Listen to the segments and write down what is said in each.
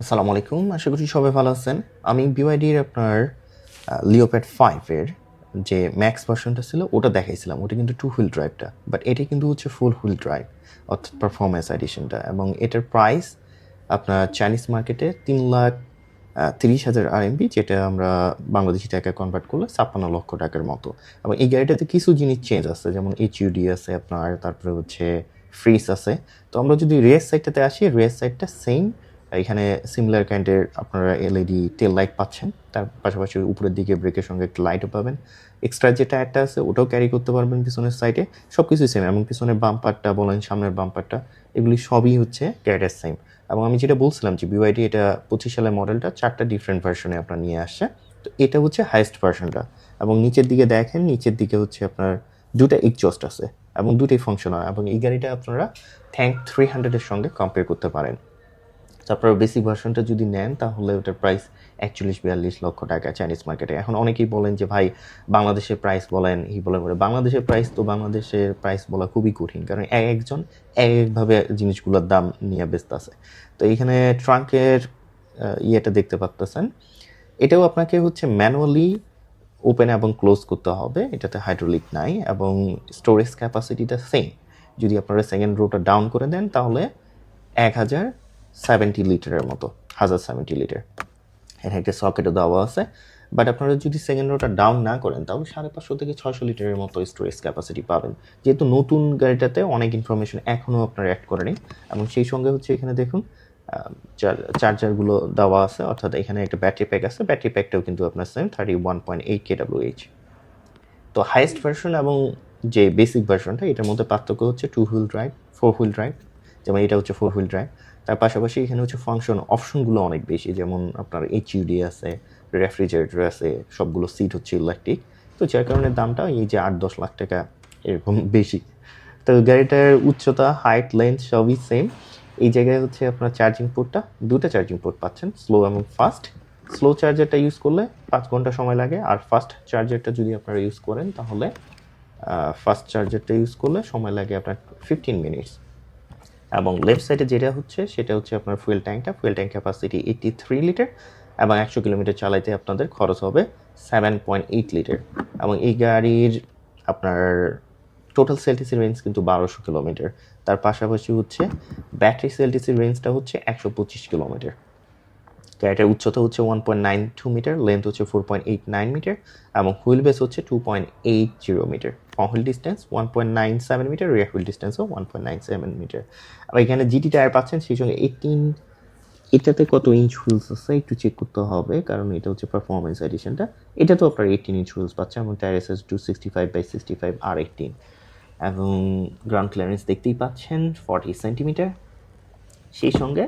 আসসালামু আলাইকুম। আশা করি সবাই ভালো আছেন। আমি বিওয়াইডির আপনার লিওপ্যাড ফাইভের যে ম্যাক্স ভার্সনটা ছিল, ওটা দেখাইছিলাম। ওটা কিন্তু টু হুইল ড্রাইভটা বাট এটা কিন্তু হচ্ছে ফুল হুইল ড্রাইভ অর্থাৎ পারফরমেন্স এডিশনটা এবং এটার প্রাইস আপনার চাইনিজ মার্কেটে তিন লাখ তিরিশ হাজার আরএমবি যেটা আমরা বাংলাদেশি টাকায় কনভার্ট করলে ছাপ্পান্ন লক্ষ টাকার মতো। এবং এই গাড়িটাতে কিছু জিনিস চেঞ্জ আছে, যেমন এইচইউডি আছে আপনার, তারপরে হচ্ছে ফ্রিজ আছে। তো আমরা যদি রেস সাইডটাতে আসি রেস সাইডটা সেম এখানে সিমিলার কাইন্ডের আপনারা এলইডি টেল লাইট পাচ্ছেন। তার পাশাপাশি উপরের দিকে ব্রেকের সঙ্গে একটা লাইটও পাবেন। এক্সট্রা যে টায়ারটা আছে, ওটাও ক্যারি করতে পারবেন পিছনের সাইডে সব কিছুই সেম এবং পিছনের বাম্পারটা বলেন, সামনের বাম্পারটা এগুলি সবই হচ্ছে গ্যারেজ সেম এবং আমি যেটা বলছিলাম যে বিওয়াইডি এটা পঁচিশ সালের মডেলটা চারটা ডিফারেন্ট ভার্সনে আপনার নিয়ে আসছে। তো এটা হচ্ছে হাইয়েস্ট ভার্সনটা এবং নিচের দিকে দেখেন, নিচের দিকে হচ্ছে আপনার দুটা এক্সজস্ট আছে, এবং দুটোই ফাংশনাল এবং এই গাড়িটা আপনারা থ্যাঙ্ক থ্রি হান্ড্রেডের সঙ্গে কম্পেয়ার করতে পারেন। তো আপনারা বেসিক ভার্সনটা যদি নেন, তাহলে ওটার প্রাইস একচল্লিশ, বিয়াল্লিশ লক্ষ টাকা চাইনিজ মার্কেটে এখন অনেকেই বলেন যে, ভাই বাংলাদেশের প্রাইস বলেন এই বলেন বলে বাংলাদেশের প্রাইস তো বাংলাদেশের প্রাইস বলা খুবই কঠিন, কারণ এক একজন এক একভাবে জিনিসগুলোর দাম নিয়ে ব্যস্ত আছে। তো এইখানে ট্রাঙ্কের ইয়েটা দেখতে পাচ্তেছেন এটাও আপনাকে হচ্ছে ম্যানুয়ালি ওপেন এবং ক্লোজ করতে হবে। এটাতে হাইড্রোলিক নাই এবং স্টোরেজ ক্যাপাসিটিটা সেম যদি আপনারা সেকেন্ড রোটা ডাউন করে দেন, তাহলে এক হাজার সেভেন্টি লিটারের মতো, হাজার সেভেন্টি লিটার এর একটা সকেটও দেওয়া আছে বাট আপনারা যদি সেকেন্ড রোটা ডাউন না করেন, তাহলে সাড়ে পাঁচশো থেকে ছয়শো লিটারের মতো স্টোরেজ ক্যাপাসিটি পাবেন। যেহেতু নতুন গাড়িটাতে অনেক ইনফরমেশন এখনও আপনার অ্যাড করেনি, এবং সেই সঙ্গে হচ্ছে এখানে দেখুন চার্জারগুলো দেওয়া আছে, অর্থাৎ এখানে একটা ব্যাটারি প্যাক আছে ব্যাটারি প্যাকটাও কিন্তু আপনার same thirty one point eight K H তো হাইয়েস্ট ভার্সন এবং যে বেসিক ভার্সনটা এটার মধ্যে পার্থক্য হচ্ছে two wheel drive four wheel drive যেমন এটা হচ্ছে ফোর হুইল ড্রাইভ তার পাশাপাশি এখানে হচ্ছে ফাংশন অপশনগুলো অনেক বেশি, যেমন আপনার এইচইউডি আছে রেফ্রিজারেটর আছে, সবগুলো সিট হচ্ছে ইলেকট্রিক তো যার কারণে দামটা এই যে আট দশ লাখ টাকা এরকম বেশি। তো গাড়িটার উচ্চতা হাইট লেন্থ সবই সেম এই জায়গায় হচ্ছে আপনার চার্জিং পোর্টটা দুটো চার্জিং পোর্ট পাচ্ছেন স্লো এবং ফাস্ট স্লো চার্জারটা ইউজ করলে পাঁচ ঘণ্টা সময় লাগে, আর ফাস্ট চার্জারটা যদি আপনারা ইউজ করেন, তাহলে ফাস্ট চার্জারটা ইউজ করলে সময় লাগে আপনার ফিফটিন মিনিটস এবং লেফট সাইডে যেটা হচ্ছে, সেটা হচ্ছে আপনার fuel ট্যাঙ্কটা fuel tank capacity eighty three litre এবং একশো কিলোমিটার চালাইতে আপনাদের খরচ হবে সেভেন পয়েন্ট এইট লিটার এবং এই গাড়ির আপনার টোটাল সেলটিসির রেঞ্জ কিন্তু বারোশো কিলোমিটার। তার পাশাপাশি হচ্ছে ব্যাটারি সেলটিসির রেঞ্জটা হচ্ছে একশো পঁচিশ কিলোমিটার। গাড়িটার উচ্চতা হচ্ছে one point nine two metre length হচ্ছে four point eight nine metre এবং হুইল বেস হচ্ছে two point eight zero metre wheel distance one point nine seven metre rear wheel ডিস্টেন্সও one point nine seven metre আর এখানে GT tyre পাচ্ছেন, সেই সঙ্গে eighteen এটাতে কত inch wheels আছে একটু চেক করতে হবে, কারণ এটা হচ্ছে পারফরমেন্স এডিশনটা এটা তো আপনার এইটিন ইঞ্চ হুইলস পাচ্ছেন এবং tyre S S two sixty five by sixty five R eighteen এবং গ্রাউন্ড ক্লিয়ারেন্স দেখতেই পাচ্ছেন ফর্টি সেন্টিমিটার সেই সঙ্গে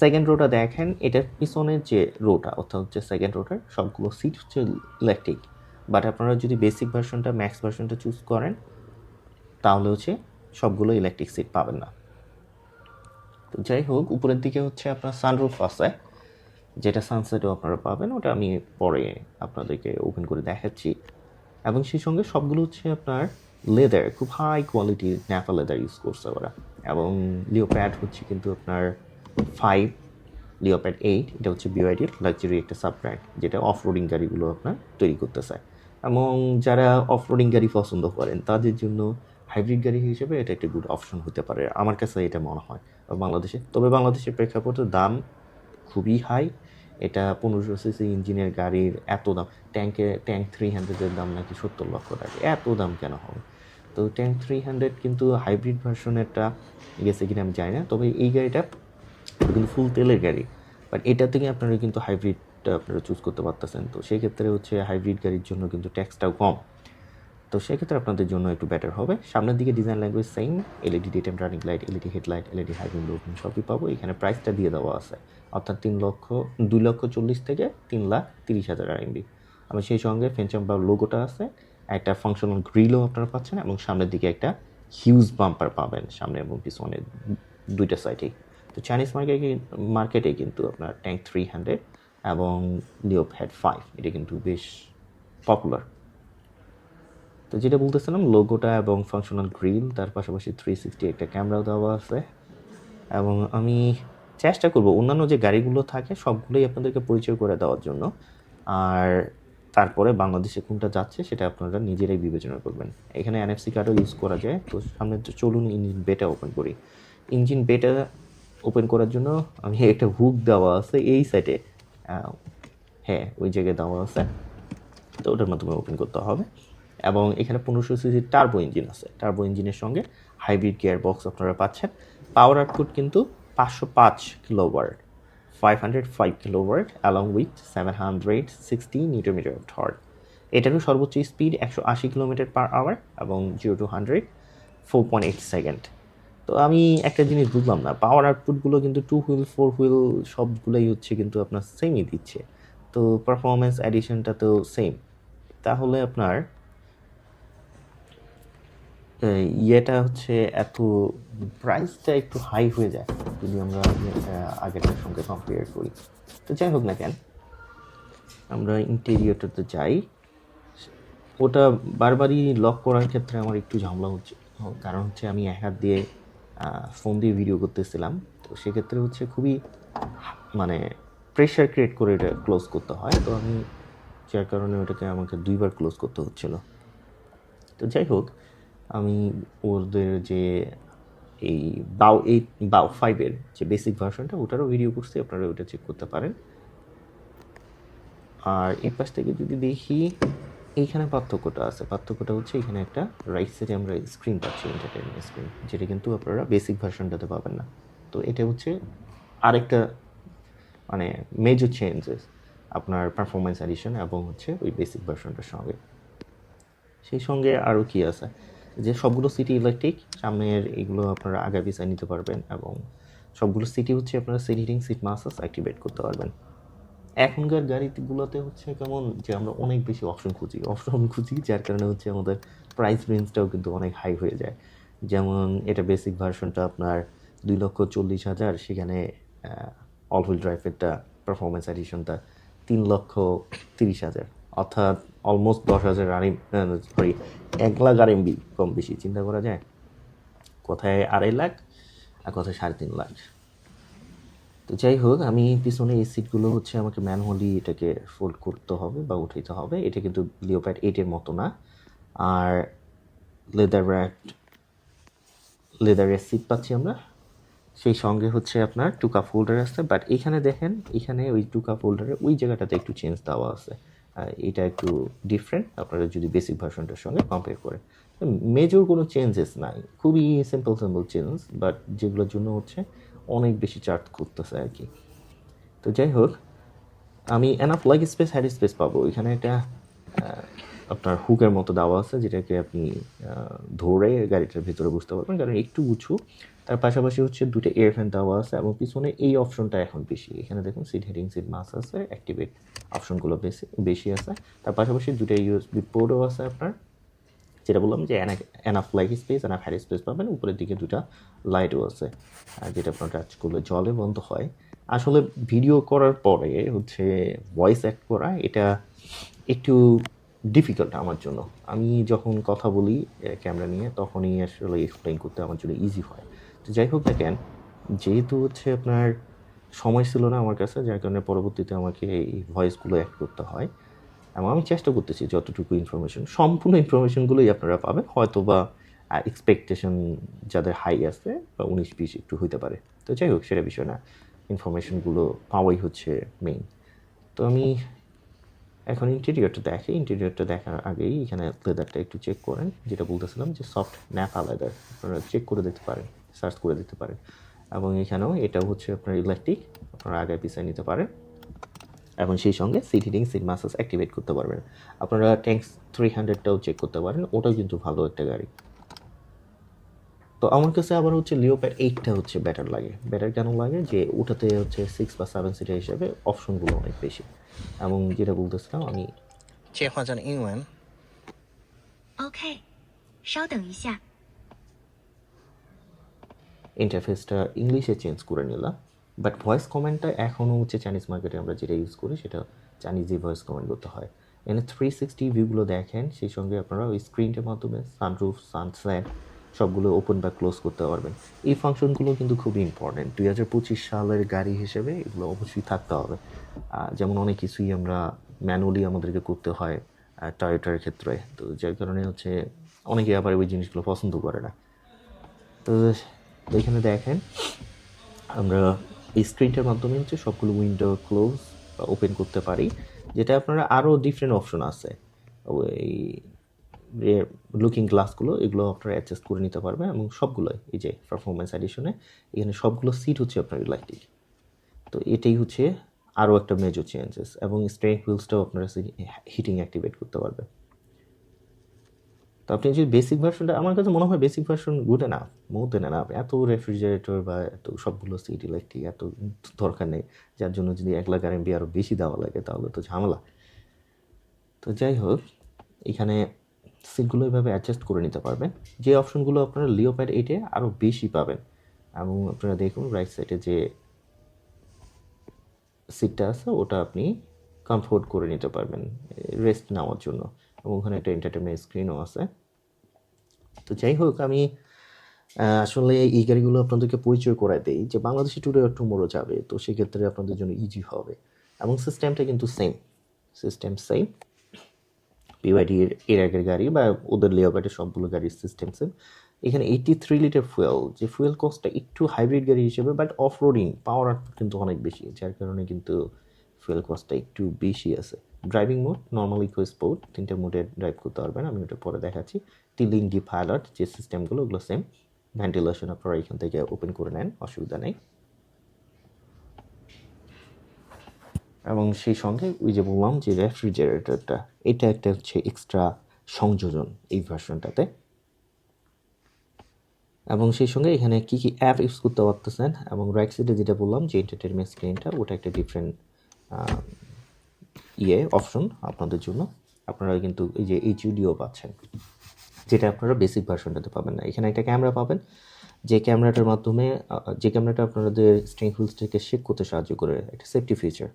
সেকেন্ড রোটা দেখেন, এটার পিছনের যে রোটা অর্থাৎ হচ্ছে সেকেন্ড রোটার সবগুলো সিট হচ্ছে ইলেকট্রিক বাট আপনারা যদি বেসিক ভার্সনটা ম্যাক্স ভার্সনটা চুজ করেন, তাহলে হচ্ছে সবগুলো ইলেকট্রিক সিট পাবেন না। তো যাই হোক, উপরের দিকে হচ্ছে আপনার সানরুফ আছে, যেটা সানসেটও আপনারা পাবেন, ওটা আমি পরে আপনাদেরকে ওপেন করে দেখাচ্ছি। এবং সেই সঙ্গে সবগুলো হচ্ছে আপনার লেদার খুব হাই কোয়ালিটির ন্যাপা লেদার ইউজ করছে ওরা। এবং লিওপ্যাড হচ্ছে কিন্তু আপনার ফাইভ লিওপ্যাড এইট এটা হচ্ছে বিওআইডির লাক্সারি একটা সাব ব্র্যান্ড যেটা অফ রোডিং গাড়িগুলো আপনার তৈরি করতে চায় এবং যারা অফ রোডিং গাড়ি পছন্দ করেন, তাদের জন্য হাইব্রিড গাড়ি হিসেবে এটা একটা গুড অপশন হতে পারে। আমার কাছে এটা মনে হয়। বাংলাদেশে, তবে বাংলাদেশের প্রেক্ষাপটে দাম খুবই হাই এটা পনেরোশো সিসি ইঞ্জিনের গাড়ির এত দাম ট্যাঙ্কে ট্যাঙ্ক থ্রি হান্ড্রেডের দাম নাকি সত্তর লক্ষ টাকা। এত দাম কেন হবে? তো ট্যাঙ্ক থ্রি হান্ড্রেড কিন্তু হাইব্রিড ভার্সনেরটা গেছে কিনা আমি জানি না, তবে এই গাড়িটা কিন্তু ফুল তেলের গাড়ি। বাট এটা থেকে আপনারা কিন্তু হাইব্রিডটা আপনারা চুজ করতে পারতেছেন। তো সেই ক্ষেত্রে হচ্ছে হাইব্রিড গাড়ির জন্য কিন্তু ট্যাক্সটাও কম। তো সেক্ষেত্রে আপনাদের জন্য একটু বেটার হবে। সামনের দিকে design language same LED day time running light LED headlight LED হাইভিং লোকিং সবই পাবো। এখানে প্রাইসটা দিয়ে দেওয়া আছে। অর্থাৎ তিন লক্ষ, দুই লক্ষ চল্লিশ থেকে তিন লাখ তিরিশ হাজার আরএমবি আমি সেই সঙ্গে ফেনচাম বা লোগোটা আছে। একটা ফাংশনাল গ্রিলও আপনারা পাচ্ছেন এবং সামনের দিকে একটা হিউজ বাম্পার পাবেন সামনে এবং পিছনে দুইটা সাইডেই তো চাইনিজ মার্কেটে মার্কেটে কিন্তু আপনার ট্যাঙ্ক থ্রি হান্ড্রেড এবং লিওপ হেড ফাইভ এটা কিন্তু বেশ পপুলার তো যেটা বলতেছিলাম লোগোটা এবং ফাংশনাল গ্রিল তার পাশাপাশি থ্রি সিক্সটি একটা ক্যামেরাও দেওয়া আছে। এবং আমি চেষ্টা করব অন্যান্য যে গাড়িগুলো থাকে, সবগুলোই আপনাদেরকে পরিচয় করে দেওয়ার জন্য। আর তারপরে বাংলাদেশে কোনটা যাচ্ছে, সেটা আপনারা নিজেরাই বিবেচনা করবেন। এখানে এনএফসি কার্ডও ইউজ করা যায়। তো সামনে চলুন ইঞ্জিন বেটা ওপেন করি। ইঞ্জিন বেটা ওপেন করার জন্য আমি একটা হুক দেওয়া আছে এই সাইডে হ্যাঁ ওই জায়গায় দেওয়া আছে। তো ওটার মাধ্যমে ওপেন করতে হবে। এবং এখানে পনেরোশো সিসি টার্বো ইঞ্জিন আছে। টার্বো ইঞ্জিনের সঙ্গে হাইব্রিড গিয়ার বক্স আপনারা পাচ্ছেন। পাওয়ার আউটপুট কিন্তু পাঁচশো পাঁচ kilowatt five hundred five kilowatt along with seven hundred sixty newton metre of torque এটারও সর্বোচ্চ স্পিড একশো আশি কিলোমিটার পার আওয়ার এবং zero to hundred four point eight second তো আমি একটা জিনিস বুঝলাম না পাওয়ার আউটপুটগুলো কিন্তু টু হুইল ফোর হুইল সবগুলোই হচ্ছে কিন্তু আপনার সেমই দিচ্ছে। তো পারফরমেন্স অ্যাডিশনটা তো সেম তাহলে আপনার ইয়েটা হচ্ছে এত প্রাইসটা একটু হাই হয়ে যায়, যদি আমরা আগেরটার সঙ্গে কম্পেয়ার করি। তো যাই হোক না কেন, আমরা ইন্টেরিয়রটাতে যাই। ওটা বারবারই লক করার ক্ষেত্রে আমার একটু ঝামেলা হচ্ছে। কারণ হচ্ছে আমি এক হাত দিয়ে ফোন দিয়ে ভিডিও করতেছিলাম। তো সেক্ষেত্রে হচ্ছে খুবই মানে প্রেশার ক্রিয়েট করে এটা ক্লোজ করতে হয়। তো আমি, যার কারণে ওটাকে আমাকে দুইবার ক্লোজ করতে হচ্ছিল। তো যাই হোক, আমি ওদের যে এই বাও এইট বাও ফাইভের যে বেসিক ভার্সনটা ওটারও ভিডিও করছি আপনারা ওটা চেক করতে পারেন। আর এই পাশ থেকে যদি দেখি এইখানে পার্থক্যটা আছে। পার্থক্যটা হচ্ছে এখানে একটা রাইট সাইডে আমরা স্ক্রিন পাচ্ছি এন্টারটেনমেন্ট স্ক্রিন যেটা কিন্তু আপনারা বেসিক ভার্সনটাতে পাবেন না। তো এটা হচ্ছে আরেকটা মানে মেজর চেঞ্জেস আপনার পারফরমেন্স অ্যাডিশন এবং হচ্ছে ওই বেসিক ভার্সনটার সঙ্গে। সেই সঙ্গে আরও কি আছে? যে সবগুলো সিটি ইলেকট্রিক সামনের এগুলো আপনারা আগে পিছায় নিতে পারবেন এবং সবগুলো সিটি হচ্ছে আপনারা seat heating seat massage activate করতে পারবেন। এখনকার গাড়িগুলোতে হচ্ছে কেমন যে আমরা অনেক বেশি অপশন খুঁজি। অপশন খুঁজি, যার কারণে হচ্ছে আমাদের প্রাইস রেঞ্জটাও কিন্তু অনেক হাই হয়ে যায়। যেমন এটা বেসিক ভার্সনটা আপনার দুই লক্ষ চল্লিশ হাজার, সেখানে অল হুইল ড্রাইভেরটা পারফরমেন্স এডিশনটা তিন লক্ষ তিরিশ হাজার। অর্থাৎ অলমোস্ট দশ হাজার আর সরি এক লাখ আর এমবি কম বেশি, চিন্তা করা যায়? কোথায় আড়াই লাখ? আর কোথায় সাড়ে তিন লাখ? তো যাই হোক, আমি পিছনে এই সিটগুলো হচ্ছে আমাকে ম্যানুয়ালি এটাকে ফোল্ড করতে হবে বা উঠাইতে হবে। এটা কিন্তু লিওপ্যাড এইটের মতো না। আর লেদার র্যাক্ট লেদারের সিট পাচ্ছি আমরা। সেই সঙ্গে হচ্ছে আপনার টু কাপ হোল্ডার আছে। বাট এখানে দেখেন, এখানে ওই টু কাপ হোল্ডারে ওই জায়গাটাতে একটু চেঞ্জ দেওয়া আছে। এটা একটু ডিফারেন্ট আপনারা যদি বেসিক ভার্সনটার সঙ্গে কম্পেয়ার করেন। মেজর কোনো চেঞ্জেস নাই। খুবই সিম্পল সিম্পল চেঞ্জ বাট যেগুলোর জন্য হচ্ছে অনেক বেশি চার্জ করতেছে আর কি। তো যাই হোক, আমি enough like space head space পাবো। এখানে একটা আপনার হুকের মতো দেওয়া আছে, যেটাকে আপনি ধরে গাড়িটার ভিতরে বুঝতে পারবেন। কারণ একটু উঁচু। তার পাশাপাশি হচ্ছে দুটো এয়ার ফ্যান দেওয়া আছে এবং পিছনে এই অপশনটা এখন বেশি। এখানে দেখুন সিট হেডিং সিট মাস আছে অ্যাক্টিভেট অপশনগুলো বেশি বেশি আছে। তার পাশাপাশি দুটো ইউএসবি পোর্টও আছে আপনার। যেটা বললাম যে enough light space enough head space পাবেন। উপরের দিকে দুটা লাইটও আছে, আর যেটা আপনার টাচ করলে জলে বন্ধ হয়। আসলে ভিডিও করার পরে হচ্ছে ভয়েস অ্যাক্ট করা, এটা একটু ডিফিকাল্ট আমার জন্য। আমি যখন কথা বলি ক্যামেরা নিয়ে, তখনই আসলে এক্সপ্লেন করতে আমার জন্য ইজি হয়। তো যাই হোক দেখেন, যেহেতু হচ্ছে আপনার সময় ছিল না আমার কাছে, যার কারণে পরবর্তীতে আমাকে এই ভয়েসগুলো অ্যাড করতে হয়। এবং আমি চেষ্টা করতেছি যতটুকু ইনফরমেশন সম্পূর্ণ ইনফরমেশনগুলোই আপনারা পাবেন হয়তো বা এক্সপেকটেশন যাদের হাই আছে বা উনিশ বিশ একটু হইতে পারে। তো যাই হোক, সেটা বিষয় না। ইনফরমেশনগুলো পাওয়াই হচ্ছে মেইন তো আমি এখন ইন্টেরিয়রটা দেখে। ইন্টেরিয়রটা দেখার আগেই এখানে লেদারটা একটু চেক করেন। যেটা বলতেছিলাম যে সফট ন্যাপা লেদার আপনারা চেক করে দেখতে পারেন সার্চ করে দেখতে পারেন। এবং এখানেও এটাও হচ্ছে আপনার ইলেকট্রিক আপনারা আগে পিছিয়ে নিতে পারেন। এবং সেই সঙ্গে seat heating seat massage activate করতে পারবেন আপনারা ট্যাঙ্কস থ্রি হান্ড্রেডটাও চেক করতে পারেন ওটাও কিন্তু ভালো একটা গাড়ি তো আমার কাছে আবার হচ্ছে লিওপ্যাড এইটটা হচ্ছে বেটার লাগে বেটার কেন লাগে যে ওটাতে হচ্ছে সিক্স বা সেভেন সিটের হিসাবে অপশনগুলো অনেক বেশি এবং যেটা বলতেছিলাম আমি 切换成英文。 OK，稍等一下。 ইন্টারফেসটা ইংলিশে চেঞ্জ করে নিলাম বাট ভয়েস কমেন্টটা এখনও হচ্ছে চাইনিজ মার্কেটে আমরা যেটা ইউজ করি, সেটা চাইনিজই ভয়েস কমেন্ট করতে হয়। এখানে থ্রি সিক্সটি ভিউগুলো দেখেন, সেই সঙ্গে আপনারা ওই স্ক্রিনটার মাধ্যমে সানরুফ সানসেট সবগুলো ওপেন বা ক্লোজ করতে পারবেন। এই ফাংশনগুলো কিন্তু খুবই ইম্পর্টেন্ট দুই হাজার পঁচিশ সালের গাড়ি হিসেবে এগুলো অবশ্যই থাকতে হবে। যেমন অনেক কিছুই আমরা ম্যানুয়ালি আমাদেরকে করতে হয় টয়োটার ক্ষেত্রে। তো যার কারণে হচ্ছে অনেকে আবার ওই জিনিসগুলো পছন্দ করে না। তো এখানে দেখেন, আমরা এই স্ক্রিনটার মাধ্যমে হচ্ছে সবগুলো উইন্ডো ক্লোজ বা ওপেন করতে পারি, যেটা আপনারা আরও ডিফারেন্ট অপশন আছে। ওই লুকিং গ্লাসগুলো এগুলো আপনারা অ্যাডজাস্ট করে নিতে পারবেন এবং সবগুলোই, এই যে পারফরমেন্স এডিশনে এখানে সবগুলো সিট হচ্ছে আপনার ইলেকট্রিক তো এটাই হচ্ছে আরও একটা মেজর চেঞ্জেস এবং স্ট্রেক হুইলসটাও আপনারা হিটিং অ্যাক্টিভেট করতে পারবেন। তো আপনি যদি বেসিক ভার্সনটা আমার কাছে মনে হয় বেসিক ভার্সন গুড না মোর দেন না এত রেফ্রিজারেটর বা এত সবগুলো সিট ইলেকট্রিক এত দরকার নেই, যার জন্য যদি এক লাখ আরএমবি আরও বেশি দেওয়া লাগে, তাহলে তো ঝামেলা। তো যাই হোক, এখানে সিটগুলো এভাবে অ্যাডজাস্ট করে নিতে পারবেন। যে অপশনগুলো আপনারা লিওপ্যাড এইটে আরও বেশি পাবেন। এবং আপনারা দেখুন রাইট সাইডে যে সিটটা আছে, ওটা আপনি কমফোর্ট করে নিতে পারবেন রেস্ট নেওয়ার জন্য। এবং ওখানে একটা এন্টারটেনমেন্ট স্ক্রিনও আছে। তো যাই হোক, আমি আসলে এই গাড়িগুলো আপনাদেরকে পরিচয় করাই দেই যে বাংলাদেশি ট্যুরে টুমোরো যাবে, তো সেক্ষেত্রে আপনাদের জন্য ইজি হবে। এবং সিস্টেমটা কিন্তু সেম সিস্টেম সেম বিওয়াইডির এর আগের গাড়ি বা ওদের লেওবার্টের সবগুলো গাড়ির সিস্টেম সেম এখানে এইটি থ্রি লিটার ফুয়েল যে ফুয়েল কস্টটা একটু হাইব্রিড গাড়ি হিসেবে বাট অফ রোডিং পাওয়ার কিন্তু অনেক বেশি, যার কারণে কিন্তু ফুয়েল কস্টটা একটু বেশি আছে। Driving mode normal eco sport তিনটে মোডে ড্রাইভ করতে পারবেন, আমি ওটা পরে দেখাচ্ছি। টিলিং ডি পাইলট যে সিস্টেমগুলো ওগুলো সেম ভেন্টিলেশন আপনারা এখান থেকে ওপেন করে নেন, অসুবিধা নেই। এবং সেই সঙ্গে ওই যে বললাম যে রেফ্রিজারেটরটা এটা একটা হচ্ছে এক্সট্রা সংযোজন এই ভার্সনটাতে এবং সেই সঙ্গে এখানে কী কী অ্যাপ ইউজ করতে পারতেছেন, এবং রাইট সাইডে যেটা বললাম, যে এন্টারটেনমেন্ট স্ক্রিনটা ওটা একটা ডিফারেন্ট ইয়ে অপশন আপনাদের জন্য। আপনারা কিন্তু এই যে এইচইডিও পাচ্ছেন, যেটা আপনারা বেসিক ভার্সনটাতে পাবেন না। এখানে একটা ক্যামেরা পাবেন, যে ক্যামেরাটার মাধ্যমে যে ক্যামেরাটা আপনাদের স্ট্রিং হুইলসটাকে শেক করতে সাহায্য করে, একটা সেফটি ফিচার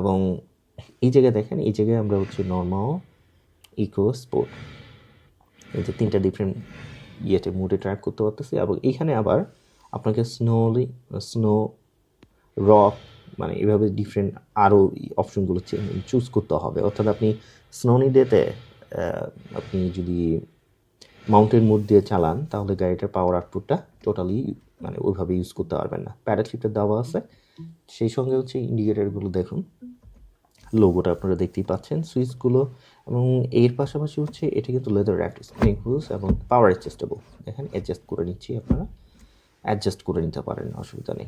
এবং এই জায়গায় দেখেন, এই জায়গায় আমরা হচ্ছে নর্মাল ইকো স্পোর্ট এই যে তিনটা ডিফারেন্ট ইয়েতে মুডে ট্র্যাক করতে পারতেছি। এবং এইখানে আবার আপনাকে স্নোলি স্নো রক মানে এভাবে ডিফারেন্ট আরও অপশনগুলো চুজ করতে হবে। অর্থাৎ আপনি স্নোনি ডেতে আপনি যদি মাউন্টেন মোড দিয়ে চালান, তাহলে গাড়িটার পাওয়ার আউটপুটটা টোটালি মানে ওইভাবে ইউজ করতে পারবেন না। প্যাডেল দেওয়া আছে। সেই সঙ্গে হচ্ছে ইন্ডিকেটারগুলো দেখুন। লোগোটা আপনারা দেখতেই পাচ্ছেন সুইচগুলো এবং এর পাশাপাশি হচ্ছে এটা কিন্তু লেদার স্প্রিং হুলস এবং পাওয়ার অ্যাডজাস্টেবল দেখেন অ্যাডজাস্ট করে নিচ্ছি আপনারা। অ্যাডজাস্ট করে নিতে পারেন, অসুবিধা নেই।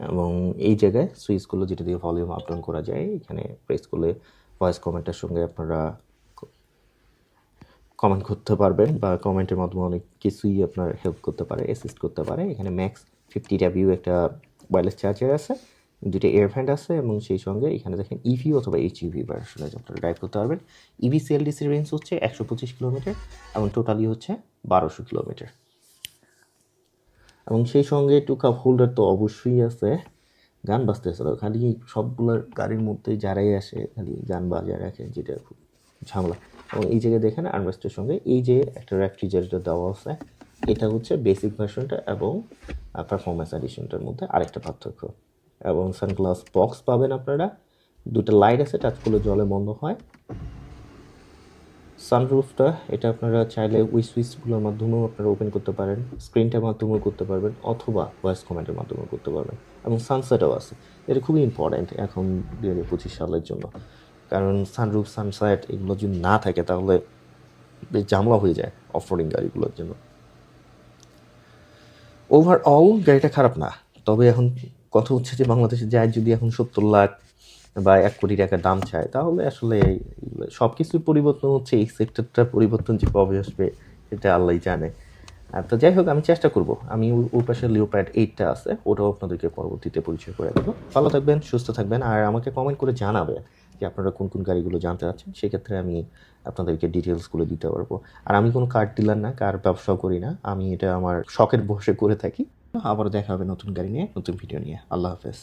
এবং এই জায়গায় সুইচগুলো যেটা দিয়ে ভলিউম আপ ডাউন করা যায়, এখানে প্রেস করলে ভয়েস কমেন্টের সঙ্গে আপনারা কমেন্ট করতে পারবেন বা কমেন্টের মাধ্যমে অনেক কিছুই আপনার হেল্প করতে পারে অ্যাসিস্ট করতে পারে। এখানে ম্যাক্স ফিফটি ডাব্লিউ একটা ওয়্যারলেস চার্জার আছে দুটো এয়ারফ্যান্ড আছে এবং সেই সঙ্গে এখানে দেখেন ইভি অথবা এইচ ইভি ভার্সনে আপনারা ড্রাইভ করতে পারবেন। E ইভি সিএলডিসির রেঞ্জ হচ্ছে একশো পঁচিশ কিলোমিটার এবং টোটালি হচ্ছে বারোশো কিলোমিটার। এবং সেই সঙ্গে একটু কাপ হোল্ডার তো অবশ্যই আছে। গান বাজতে বাজতেছিল খালি সবগুলোর গাড়ির মধ্যে যারাই আসে, খালি গান বাজায় রাখে, যেটা খুব ঝামেলা। এবং এই জায়গায় দেখেন আর্মরেস্টের সঙ্গে এই যে একটা রেফ্রিজারেটর দেওয়া আছে, এটা হচ্ছে বেসিক ভার্সনটা এবং পারফরমেন্স এডিশনটার মধ্যে আরেকটা পার্থক্য। এবং সানগ্লাস বক্স পাবেন আপনারা। দুটো লাইট আছে টাচ করলে জলে বন্ধ হয়। সানরুফটা এটা আপনারা চাইলে ওই সুইচগুলোর মাধ্যমেও আপনারা ওপেন করতে পারেন। স্ক্রিনটার মাধ্যমেও করতে পারবেন, অথবা ভয়েস কমেন্টের মাধ্যমেও করতে পারবেন। এবং সানসেটও আছে। এটা খুবই ইম্পর্ট্যান্ট এখন দুই হাজার পঁচিশ সালের জন্য। কারণ সানরুফ সানসেট এগুলো যদি না থাকে, তাহলে জামলা হয়ে যায় অফ রোডিং গাড়িগুলোর জন্য। ওভারঅল গাড়িটা খারাপ না। তবে এখন কথা হচ্ছে যে বাংলাদেশে যায় যদি এখন সত্তর লাখ বা এক কোটি টাকা দাম চায়, তাহলে আসলে সব কিছুর পরিবর্তন হচ্ছে, এই সেক্টরটার পরিবর্তন যে কবে আসবে সেটা আল্লাহ জানে। তো যাই হোক, আমি চেষ্টা করব। আমি ওই পাশে লিওপ্যাড এইটটা আছে, ওটাও আপনাদেরকে পরবর্তীতে পরিচয় করে দেবো। ভালো থাকবেন, সুস্থ থাকবেন, আর আমাকে কমেন্ট করে জানাবেন যে আপনারা কোন কোন গাড়িগুলো জানতে চাচ্ছেন, সেক্ষেত্রে আমি আপনাদেরকে ডিটেলসগুলো দিতে পারব। আর আমি কোনো কার ডিলার না, কার ব্যবসাও করি না, আমি এটা আমার শখের বসে করে থাকি। আবার দেখা হবে নতুন গাড়ি নিয়ে, নতুন ভিডিও নিয়ে। আল্লাহ হাফেজ।